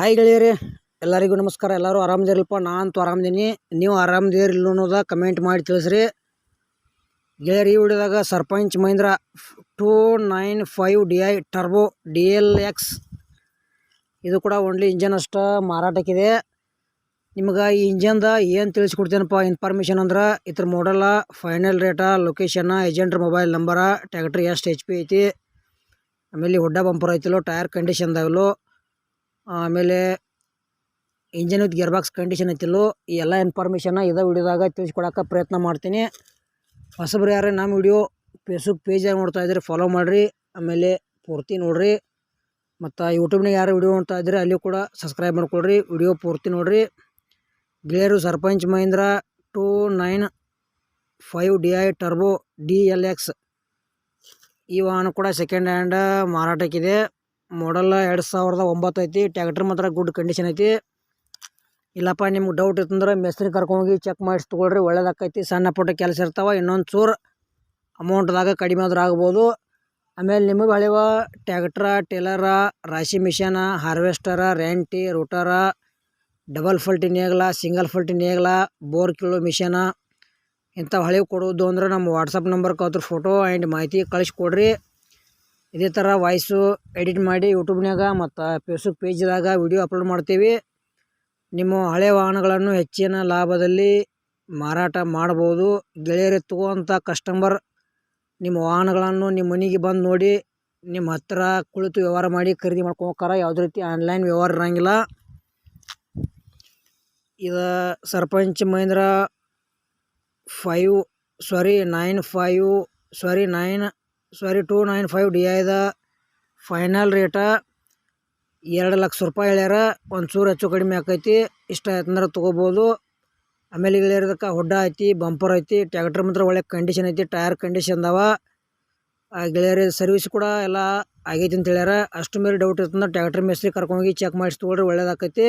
Hi ಗೆಳೆಯರಿ, ಎಲ್ಲರಿಗೂ ನಮಸ್ಕಾರ. ಎಲ್ಲರೂ ಆರಾಮದಿರಲ್ಪ ನಾನಂತೂ ಆರಾಮದೀನಿ ನೀವು ಆರಾಮದಿರಿಲ್ಲ ಅನ್ನೋದ ಕಮೆಂಟ್ ಮಾಡಿ ತಿಳಿಸ್ರಿ. ಗೆಳೆಯರಿ, ಈ ವಿಡಿಯೋದಾಗ Sarpanch Mahindra two nine five D I turbo D L X ಇದು ಕೂಡ ಓನ್ಲಿ ಇಂಜನ್ ಅಷ್ಟು ಮಾರಾಟಕ್ಕಿದೆ. ನಿಮ್ಗೆ ಈ ಇಂಜನ್ದ ಏನು ತಿಳಿಸ್ಕೊಡ್ತೇನಪ್ಪ? ಇನ್ಫಾರ್ಮೇಷನ್ ಅಂದ್ರೆ ಇದ್ರ ಮಾಡಲ್ಲ ಫೈನಲ್ ರೇಟ ಲೊಕೇಶನ್ನ ಏಜೆಂಟ್ರ ಮೊಬೈಲ್ ನಂಬರ ಟ್ಯಾಕ್ಟ್ರಿ ಎಷ್ಟು ಎಚ್ ಪಿ ಐತಿ, ಆಮೇಲೆ ಹುಡ್ಡ ಬಂಪರ್ ಐತಿಲ್ಲೋ ಟೈರ್ ಕಂಡೀಷನ್ದಾಗಲು ಆಮೇಲೆ engine with gear box condition ಐತಿಲ್ಲೋ, ಈ ಎಲ್ಲ ಇನ್ಫಾರ್ಮೇಷನ್ನ ಇದೇ ವಿಡಿಯೋದಾಗ ತಿಳಿಸ್ಕೊಡಕ್ಕೆ ಪ್ರಯತ್ನ ಮಾಡ್ತೀನಿ. ಹೊಸಬ್ರು ಯಾರೇ ನಮ್ಮ ವಿಡಿಯೋ ಫೇಸ್ಬುಕ್ ಪೇಜಾಗ ನೋಡ್ತಾ ಇದ್ರೆ ಫಾಲೋ ಮಾಡಿರಿ, ಆಮೇಲೆ ಪೂರ್ತಿ ನೋಡಿರಿ. ಮತ್ತು ಯೂಟ್ಯೂಬ್ನಾಗ ಯಾರು ವಿಡಿಯೋ ನೋಡ್ತಾ ಇದ್ರೆ ಅಲ್ಲಿ ಕೂಡ ಸಬ್ಸ್ಕ್ರೈಬ್ ಮಾಡ್ಕೊಳ್ರಿ ವಿಡಿಯೋ ಪೂರ್ತಿ ನೋಡಿರಿ. ಗ್ಲೇರು Sarpanch Mahindra two nine five D I turbo D L X ಈ ವಾಹನ ಕೂಡ ಸೆಕೆಂಡ್ ಹ್ಯಾಂಡ್ ಮಾರಾಟಕ್ಕಿದೆ. ಮಾಡಲ್ ಎರಡು ಸಾವಿರದ ಒಂಬತ್ತು ಐತಿ. ಟ್ಯಾಕ್ಟ್ರ್ ಮಾತ್ರ ಗುಡ್ ಕಂಡೀಷನ್ ಐತಿ. ಇಲ್ಲಪ್ಪ, ನಿಮ್ಗೆ ಡೌಟ್ ಇತ್ತಂದ್ರೆ ಮೆಸ್ತ್ರಿ ಕರ್ಕೊಂಡೋಗಿ ಚೆಕ್ ಮಾಡಿಸಿ ತೊಗೊಳ್ರಿ, ಒಳ್ಳೇದಾಕೈತಿ. ಸಣ್ಣ ಪುಟ್ಟ ಕೆಲಸ ಇರ್ತಾವೆ, ಇನ್ನೊಂದು ಚೂರು ಅಮೌಂಟ್ದಾಗ ಕಡಿಮೆ ಆದ್ರೆ ಆಗ್ಬೋದು. ಆಮೇಲೆ ನಿಮಗೆ ಹಳೆವ ಟ್ಯಾಕ್ಟ್ರ ಟೇಲರ ರಾಶಿ ಮಿಷನ ಹಾರ್ವೆಸ್ಟರ ರೆಂಟಿ ರೂಟರ ಡಬಲ್ ಫಲ್ಟಿ ನೇಗ್ಲ ಸಿಂಗಲ್ ಫಲ್ಟಿ ನೇಗ್ಲ ಬೋರ್ ಕಿಲೋ ಮಿಷನ ಇಂಥವು ಹಳೆವು ಕೊಡೋದು ಅಂದ್ರೆ ನಮ್ಮ ವಾಟ್ಸಪ್ ನಂಬರ್ ಅದ್ರ ಫೋಟೋ ಆ್ಯಂಡ್ ಮಾಹಿತಿ ಕಳಿಸ್ಕೊಡ್ರಿ ಇದೇ ಥರ ವಾಯ್ಸು ಎಡಿಟ್ ಮಾಡಿ ಯೂಟ್ಯೂಬ್ನಾಗ ಮತ್ತು ಫೇಸ್ಬುಕ್ ಪೇಜ್ದಾಗ ವಿಡಿಯೋ ಅಪ್ಲೋಡ್ ಮಾಡ್ತೀವಿ. ನಿಮ್ಮ ಹಳೆ ವಾಹನಗಳನ್ನು ಹೆಚ್ಚಿನ ಲಾಭದಲ್ಲಿ ಮಾರಾಟ ಮಾಡ್ಬೋದು. ಗೆಳೆಯರೆತ್ತುವಂಥ ಕಸ್ಟಮರ್ ನಿಮ್ಮ ವಾಹನಗಳನ್ನು ನಿಮ್ಮ ಮನೆಗೆ ಬಂದು ನೋಡಿ ನಿಮ್ಮ ಹತ್ರ ಕುಳಿತು ವ್ಯವಹಾರ ಮಾಡಿ ಖರೀದಿ ಮಾಡ್ಕೊಂಡು ಹೋಗ್ತಾರ ಯಾವುದೇ ರೀತಿ ಆನ್ಲೈನ್ ವ್ಯವಹಾರ ಇರೋಂಗಿಲ್ಲ. ಇದು Sarpanch Mahindra five, sorry nine five, sorry nine sorry two nine five D ಐದ. ಫೈನಲ್ ರೇಟ ಎರಡು ಲಕ್ಷ ರೂಪಾಯಿ ಹೇಳ್ಯಾರ. ಒಂದು ಚೂರು ಹೆಚ್ಚು ಕಡಿಮೆ ಆಕೈತಿ. ಇಷ್ಟ ಆಯ್ತಂದ್ರೆ ತೊಗೋಬೋದು. ಆಮೇಲೆ ಇಳಿಯೋದಕ್ಕೆ ಹುಡ್ಡ ಐತಿ, ಬಂಪರ್ ಐತಿ, ಟ್ಯಾಕ್ಟ್ರ್ ಮಾತ್ರ ಒಳ್ಳೆ ಕಂಡೀಷನ್ ಐತಿ ಟೈರ್ ಕಂಡೀಷನ್ ಅದಾವ. ಆ ಗೆಳೆಯರ ಸರ್ವಿಸ್ ಕೂಡ ಎಲ್ಲ ಆಗೈತಿ ಅಂತ ಹೇಳ್ಯಾರ. ಅಷ್ಟು ಮೇಲೆ ಡೌಟ್ ಇರ್ತಂದ್ರೆ ಟ್ಯಾಕ್ಟ್ರ್ ಮೇಸ್ತ್ರಿ ಕರ್ಕೊಂಡೋಗಿ ಚೆಕ್ ಮಾಡಿಸಿ ತೊಗೊಳ್ರಿ, ಒಳ್ಳೇದಾಕೈತಿ.